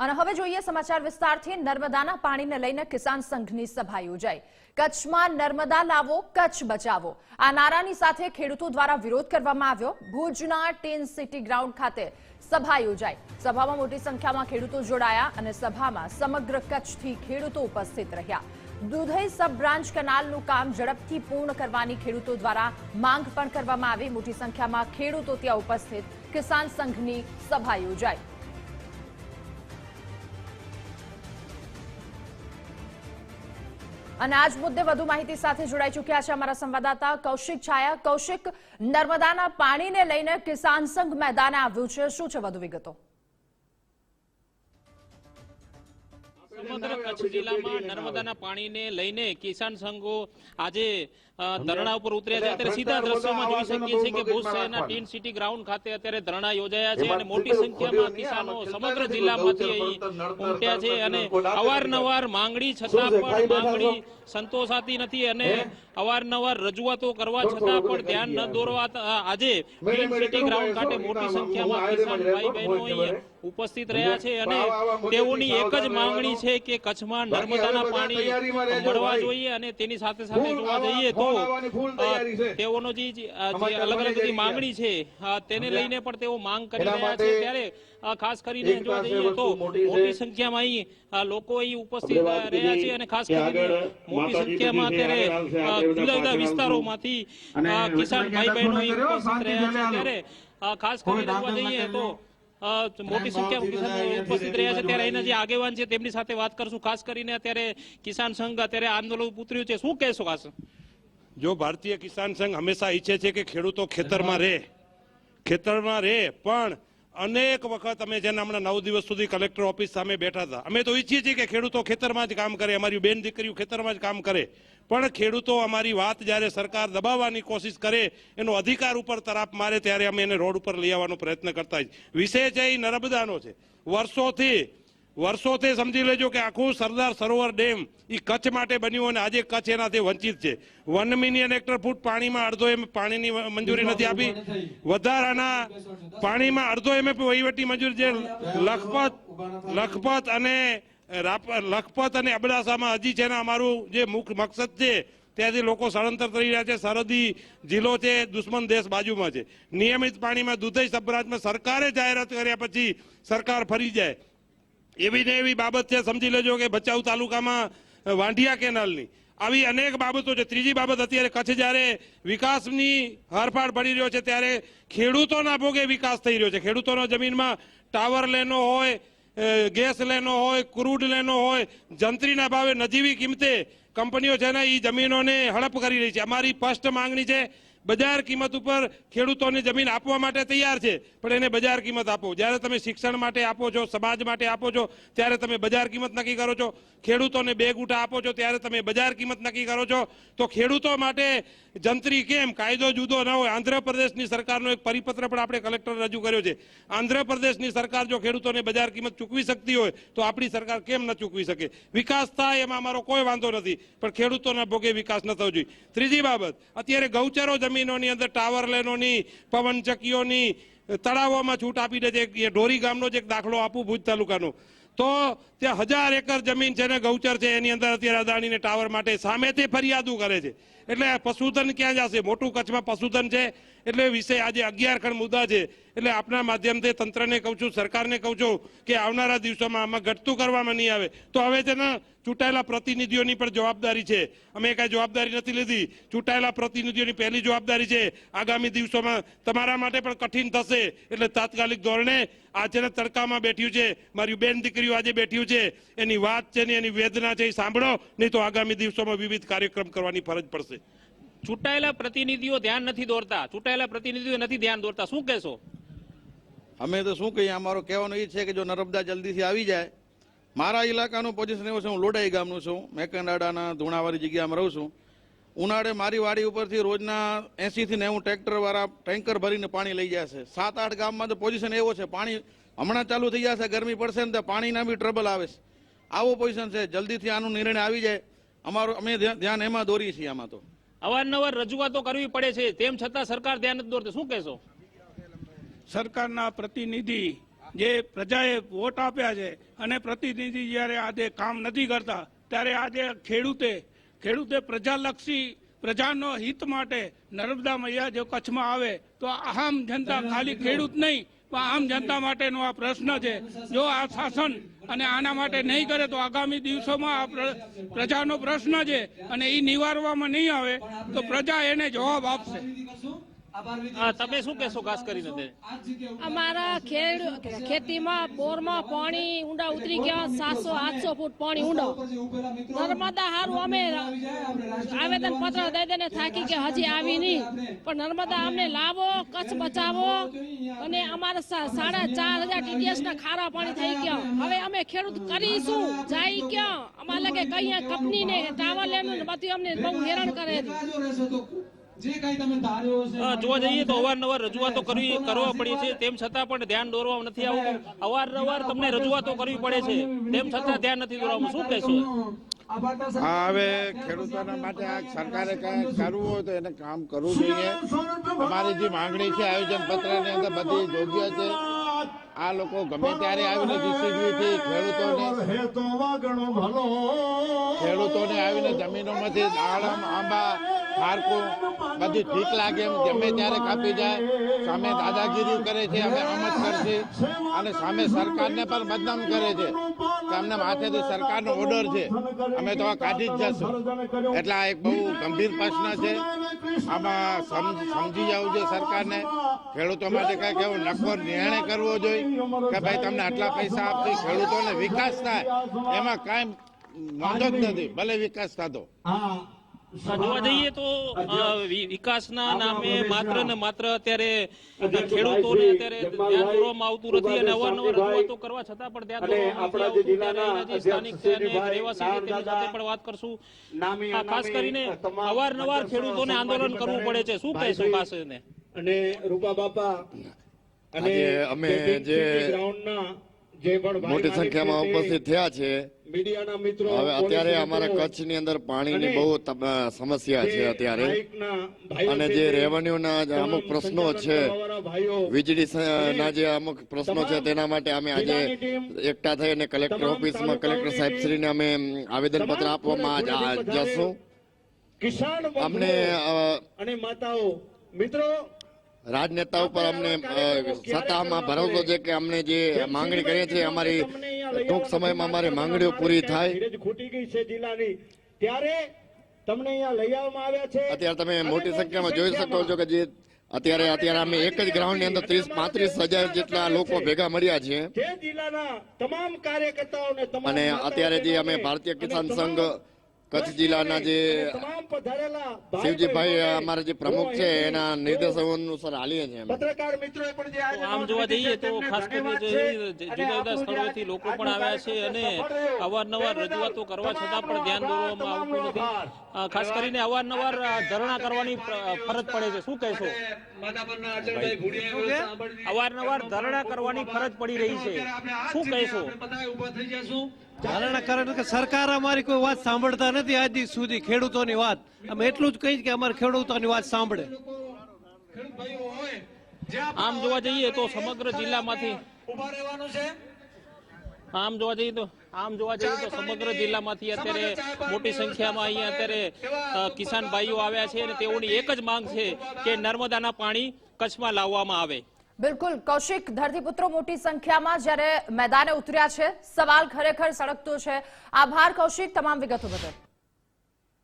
અને હવે જોઈએ સમાચાર વિસ્તારથી. નર્મદાના પાણીને લઈને કિસાન સંઘની સભા યોજાઈ. કચ્છમાં નર્મદા લાવો, કચ્છ બચાવો. આ નારાની સાથે ખેડૂતો દ્વારા વિરોધ કરવામાં આવ્યો. ભુજના ટેન સિટી ગ્રાઉન્ડ ખાતે સભા યોજાઈ. સભામાં મોટી સંખ્યામાં ખેડૂતો જોડાયા અને સભામાં સમગ્ર કચ્છથી ખેડૂતો ઉપસ્થિત રહ્યા. દુધઈ સબ બ્રાન્ચ કેનાલનું કામ ઝડપથી પૂર્ણ કરવાની ખેડૂતો દ્વારા માંગ પણ કરવામાં આવી. મોટી સંખ્યામાં ખેડૂતો ત્યાં ઉપસ્થિત. કિસાન સંઘની સભા યોજાઈ. અને આજ મુદ્દે વધુ માહિતી સાથે જોડાઈ ચૂક્યા છે અમારા સંવાદદાતા કૌશિક છાયા. કૌશિક, નર્મદાના પાણીને લઈને કિસાન સંઘ મેદાને આવ્યું છે. શું છે વધુ વિગતો? સમગ્ર કચ્છ જિલ્લામાં નર્મદાના પાણીને લઈને કિસાન સંઘો આજે ધરણા ઉપર ઉતર્યા છે. અત્યારે સીધા દ્રશ્યમાં જોઈ શકીએ છીએ કે ભુજ શહેરના ટીન સિટી ગ્રાઉન્ડ ખાતે અત્યારે ધરણા યોજાયા છે અને મોટી સંખ્યામાં કિસાનો સમગ્ર જિલ્લામાંથી અહીં ઉમટ્યા છે અને અવારનવાર માંગણી છતાં પણ માંગણી સંતોષાતી નથી અને અવારનવાર રજૂઆતો કરવા છતાં પણ ધ્યાન ન દોરવા આજે ટીન સિટી ગ્રાઉન્ડ ખાતે મોટી સંખ્યામાં કિસાન ભાઈ બહેનો અહીં ઉપસ્થિત રહ્યા છે અને તેઓની એક જ માંગણી છે કે કચ્છમાં નર્મદાના પાણી મળવા જોઈએ અને તેની સાથે સાથે જોવા જઈએ તો તેઓનો જે જે, જે અલગ અલગ બધી માંગણી છે તેને લઈને પણ તેઓ માંગ કરી રહ્યા છે. ત્યારે ખાસ કરીને જોવા જઈએ તો મોટી સંખ્યામાં અહીં લોકો અહીં ઉપસ્થિત રહ્યા છે અને ખાસ કરીને મોટી સંખ્યામાં અત્યારે જુદા જુદા વિસ્તારોમાંથી કિસાન ભાઈ બહેનો અહીં ઉપસ્થિત રહ્યા છે ત્યારે ખાસ કરીને જોવા જઈએ તો મોટી સંખ્યામાં કિસાનો ઉપસ્થિત રહ્યા છે. ત્યારે એના જે આગેવાન છે તેમની સાથે વાત કરશું. ખાસ કરીને અત્યારે કિસાન સંઘ અત્યારે આંદોલન ઉતર્યું છે. શું કહેશો ખાસ? જો ભારતીય કિસાન સંઘ હંમેશા ઈચ્છે છે કે ખેડૂતો ખેતરમાં રહે. ખેતરમાં રહે પણ અનેક વખત અમે જેને હમણાં નવ દિવસ સુધી કલેક્ટર ઓફિસ સામે બેઠા હતા. અમે તો ઈચ્છીએ છીએ કે ખેડૂતો ખેતરમાં જ કામ કરે, અમારી બેન દીકરીઓ ખેતરમાં જ કામ કરે. પણ ખેડૂતો અમારી વાત જ્યારે સરકાર દબાવવાની કોશિશ કરે, એનો અધિકાર ઉપર તરાપ મારે ત્યારે અમે એને રોડ ઉપર લઈ આવવાનો પ્રયત્ન કરતા જ. વિષય છે એ નર્મદાનો છે. વર્ષોથી વર્ષોથી સમજી લેજો કે આખું સરદાર સરોવર ડેમ એ કચ્છ માટે બન્યું અને આજે કચ્છ એનાથી વંચિત છે. વન મિલિયન હેક્ટર ફૂટ પાણીમાં અડધો એમ પાણીની મંજૂરી નથી આપી. વધારાના પાણીમાં અડધો એમ વહીવટી મંજૂરી જે લખપત લખપત અને લખપત અને અબડાસામાં હજી છે ને અમારું જે મુખ્ય મકસદ છે, ત્યાંથી લોકો સ્થળાંતર થઈ રહ્યા છે. સરહદી જિલ્લો છે, દુશ્મન દેશ બાજુમાં છે. નિયમિત પાણીમાં દુધઈ સબરાજમાં સરકારે જાહેરાત કર્યા પછી સરકાર ફરી જાય. એવી ને એવી બાબત છે, સમજી લેજો કે ભચાઉ તાલુકામાં વાંઢિયા કેનાલની. આવી અનેક બાબતો છે. ત્રીજી બાબત અત્યારે કચ્છ જ્યારે વિકાસની હરફાળ પડી રહ્યો છે, ત્યારે ખેડૂતોના ભોગે વિકાસ થઈ રહ્યો છે. ખેડૂતોનો જમીનમાં ટાવર લેનો હોય ગેસ લેનો હોય, ક્રૂડ લેનો હોય, જંત્રીના ભાવે નજીવી કિંમતે કંપનીઓ છે ને એ જમીનોને હડપ કરી રહી છે. અમારી સ્પષ્ટ માંગણી છે બજાર કિંમત ઉપર ખેડૂતોને જમીન આપવા માટે તૈયાર છે, પણ એને બજાર કિંમત આપો. જ્યારે તમે શિક્ષણ માટે આપો છો, સમાજ માટે આપો છો, ત્યારે તમે બજાર કિંમત નક્કી કરો છો. ખેડૂતોને બે ગુઠા આપો છો, ત્યારે તમે બજાર કિંમત નક્કી કરો છો. તો ખેડૂતો માટે જંત્રી કેમ? કાયદો જુદો ન હોય. આંધ્રપ્રદેશની સરકારનો એક પરિપત્ર પણ આપણે કલેક્ટર રજૂ કર્યો છે. આંધ્રપ્રદેશની સરકાર જો ખેડૂતોને બજાર કિંમત ચૂકવી શકતી હોય, તો આપણી સરકાર કેમ ન ચૂકવી શકે? વિકાસ થાય એમાં અમારો કોઈ વાંધો નથી, પણ ખેડૂતોના ભોગે વિકાસ ન થવો જોઈએ. ત્રીજી બાબત, અત્યારે ગૌચરો જમીનોની અંદર, ટાવર લેનોની, પવન ચક્કીઓની, તળાવોમાં છૂટ આપી દે છે. એ ઢોરી ગામનો જ એક દાખલો આપું ભુજ તાલુકાનો. તો ત્યાં હજાર એકર જમીન છે ને ગૌચર છે. એની અંદર અત્યારે અદાણીને ટાવર માટે સામેથી ફરિયાદો કરે છે. એટલે પશુધન ક્યાં જશે? મોટું કચ્છમાં પશુધન છે. એટલે વિષય આજે અગિયાર ખણ મુદ્દા છે. એટલે આપના માધ્યમથી તંત્રને કહું છું, સરકારને કહું છું કે આવનારા દિવસોમાં આમાં ઘટતું કરવામાં નહીં આવે. તો હવે તેના ચૂંટાયેલા પ્રતિનિધિઓની પણ જવાબદારી છે. અમે કાંઈ જવાબદારી નથી લીધી. ચૂંટાયેલા પ્રતિનિધિઓની પહેલી જવાબદારી છે, આગામી દિવસોમાં તમારા માટે પણ કઠિન થશે. એટલે તાત્કાલિક ધોરણે આ છે ને તડકામાં બેઠ્યું છે. મારી બેન દીકરીઓ આજે બેઠ્યું છે. એની વાત છે ને, એની વેદના છે એ સાંભળો. નહીં તો આગામી દિવસોમાં વિવિધ કાર્યક્રમ કરવાની ફરજ પડશે. ચૂંટાયેલા પ્રતિનિધિઓ ધ્યાન નથી દોરતા. ચૂંટાયેલા પ્રતિનિધિઓ નથી ધ્યાન દોરતા. શું કહેશો? અમે તો શું કહીએ? અમારો કહેવાનું એ છે કે જો નર્મદા જલ્દીથી આવી જાય, મારા ઇલાકાનું પોઝિશન એવું છે, હું લોડાઈ ગામનું છું, મેકંડાડાના ધૂણાવાળી જગ્યામાં રહું છું. ઉનાળે મારી વાડી ઉપરથી રોજના એસીથી નેવું ટ્રેક્ટરવાળા ટેન્કર ભરીને પાણી લઈ છે. સાત આઠ ગામમાં તો પોઝિશન એવો છે, પાણી હમણાં ચાલુ થઈ જશે, ગરમી પડશે ને તો પાણીના બી ટ્રબલ આવે છે. આવો પોઝિશન છે. જલ્દીથી આનું નિર્ણય આવી જાય. અમારું અમે ધ્યાન એમાં દોરીએ છીએ આમાં તો. અવારનવાર રજૂઆતો કરવી પડે છે. તેમ છતાં સરકાર ધ્યાન નથી દોરતી. શું કહેશો? સરકારના પ્રતિનિધિ જે પ્રજાએ વોટ આપ્યા છે અને પ્રતિનિધિ જ્યારે આજે કામ નથી કરતા, ત્યારે આજે ખેડૂતે ખેડૂતે પ્રજાલક્ષી, પ્રજાનો હિત માટે નર્મદા મૈયા જો કચ્છમાં આવે, તો આમ જનતા ખાલી ખેડૂત નહીં આમ જનતા માટેનો આ પ્રશ્ન છે. જો આ શાસન અને આના માટે નહીં કરે તો આગામી દિવસોમાં આ પ્ર- પ્રજાનો પ્રશ્ન છે અને એ નિવારવામાં નહીં આવે તો પ્રજા એને જવાબ આપશે. તમે શું કહેશો ખાસ કરીને અમારા ખેડ ખેતીમાં બોરમાં પાણી ઊંડા ઉતરી ગયા સાતસો આઠસો ફૂટ પાણી ઊંડા. નર્મદા હારું અમે આવેદન પત્ર દઈ દઈને થાકી કે હજી આવી નહીં. પણ નર્મદા અમને લાવો કચ્છ બચાવો. અને અમારા સાડા ચાર હજાર ટીડીએસ ના ખારા પાણી થઈ ગયા. હવે અમે ખેડૂત કરીશું જાય ક્યાં? અમારે લાગે કઈ કંપની ને ટાવર લેનું બધું અમને બહુ હેરાન કરે છે જોવા જઈએ તો અવારનવાર રજૂઆતો કરવી કરવા પડી છે. તેમ છતાં પણ ધ્યાન દોરવા નથી આવતું અવારનવાર તમને રજૂઆતો કરવી પડે છે. તેમ છતાં ધ્યાન નથી દોરવામાં. શું કહેશો? હા હવે ખેડૂતોના માટે આ સરકારે કાંઈ કરવું હોય તો એને કામ કરવું જોઈએ. અમારી જે માંગણી છે આયોજન પત્રની અંદર બધી યોગ્ય છે. આ લોકો ગમે ત્યારે આવીને જીસીબીથી ખેડૂતોને ખેડૂતોને આવીને જમીનોમાંથી દાડમ આંબા મારકું. બધી ઠીક લાગે એમ ગમે ત્યારે કાપી જાય. સામે દાદાગીરી કરે છે, અમે આમ જ કરશે. અને સામે સરકારને પણ બદનામ કરે છે. કે અમને માથેથી સરકારનો ઓર્ડર છે. અમે તો આ કાઢી જ જશું. એટલે આ એક બહુ ગંભીર પ્રશ્ન છે. આમાં સમ- સમજી જવું જોઈએ સરકારને. ખેડૂતો માટે કંઈક એવો નક્કો નિર્ણય કરવો જોઈએ કે ભાઈ તમને આટલા પૈસા આપથી ખેડૂતોને વિકાસ થાય. એમાં કાંઈ વાંધો નથી. ભલે વિકાસ થતો. જોવા જઈએ તો વિકાસના નામે માત્ર ને માત્ર અત્યારે ખેડૂતોને અત્યારે ધ્યાન દોરવામાં આવતું નથી અને અવારનવાર રજૂઆતો કરવા છતાં પણ ધ્યાન દોરવામાં સ્થાનિક છે અને રહેવાસી છે તેમની સાથે પણ વાત કરશું. આ ખાસ કરીને અવારનવાર ખેડૂતોને આંદોલન કરવું પડે છે. શું કહેશું ખાસ અને રૂપા બાપા અને અમે જે ગ્રાઉન્ડના મોટી સંખ્યામાં ઉપસ્થિત થયા છે. મીડિયાના મિત્રો હવે અત્યારે અમારા કચ્છની અંદર પાણીની બહુ સમસ્યા છે અત્યારે. અને જે રેવન્યુના અમુક પ્રશ્નો છે વીજળીના જે અમુક પ્રશ્નો છે તેના માટે અમે આજે એકઠા થઈ અને કલેક્ટર ઓફિસમાં કલેક્ટર સાહેબ શ્રીને અમે આવેદન પત્ર આપવામાં જશું. અમને અને માતાઓ મિત્રો રાજનેતા ઉપર અમને સત્તામાં ભરોસો છે કે અમને જે માંગણી કરીએ છીએ અમારી ટૂંક સમયમાં અમારી માંગણીઓ પૂરી થાય. ખૂટી ગઈ છે જિલ્લાની. ત્યારે તમને અહીંયા લઈ આવવામાં આવ્યા છે. અત્યારે તમે મોટી સંખ્યામાં જોઈ શકો છો કે જે અત્યારે અત્યારે અમે એક જ ગ્રાઉન્ડની અંદર ત્રીસ પાંત્રીસ હજાર જેટલા લોકો ભેગા મળ્યા છે જિલ્લાના તમામ કાર્યકર્તાઓને અને અત્યારે જે અમે ભારતીય કિસાન સંઘ કચ્છ જિલ્લાના જે શિવજીભાઈ અમારા જે પ્રમુખ છે એના નિર્દેશો અનુસાર હાલીએ છીએ પત્રકાર મિત્રો પણ જે આમ જોવા જઈએ તો ખાસ કરીને. જુદા જુદા સ્થળોથી લોકો પણ આવ્યા છે અને અવારનવાર રજૂઆતો કરવા છતાં પણ ધ્યાન દોરવામાં આવતું નથી. ખાસ કરીને અવારનવાર ધરણા કરવાની ફરજ પડે છે. શું કહેશો? અવારનવાર ધરણા કરવાની ફરજ પડી રહી છે. શું કહેશો? ધારણા કારણ કે સરકાર અમારી કોઈ વાત સાંભળતા નથી આજ સુધી ખેડૂતોની વાત. અમે એટલું જ કહીશ કે અમારે ખેડૂતોની વાત સાંભળે. આમ જોવા જઈએ તો સમગ્ર જિલ્લામાંથી આમ જોવા જઈએ તો આમ જોવા જઈએ તો સમગ્ર જિલ્લામાંથી અત્યારે મોટી સંખ્યામાં અહીંયા અત્યારે કિસાન ભાઈઓ આવ્યા છે અને તેઓની એક જ માંગ છે કે નર્મદાના પાણી કચ્છમાં લાવવામાં આવે. બિલકુલ, કૌશિક, ધરતીપુત્રો મોટી સંખ્યામાં જ્યારે મેદાને ઉતર્યા છે, સવાલ ખરેખર સળગતો છે. આભાર, કૌશિક, તમામ વિગતો બદલ.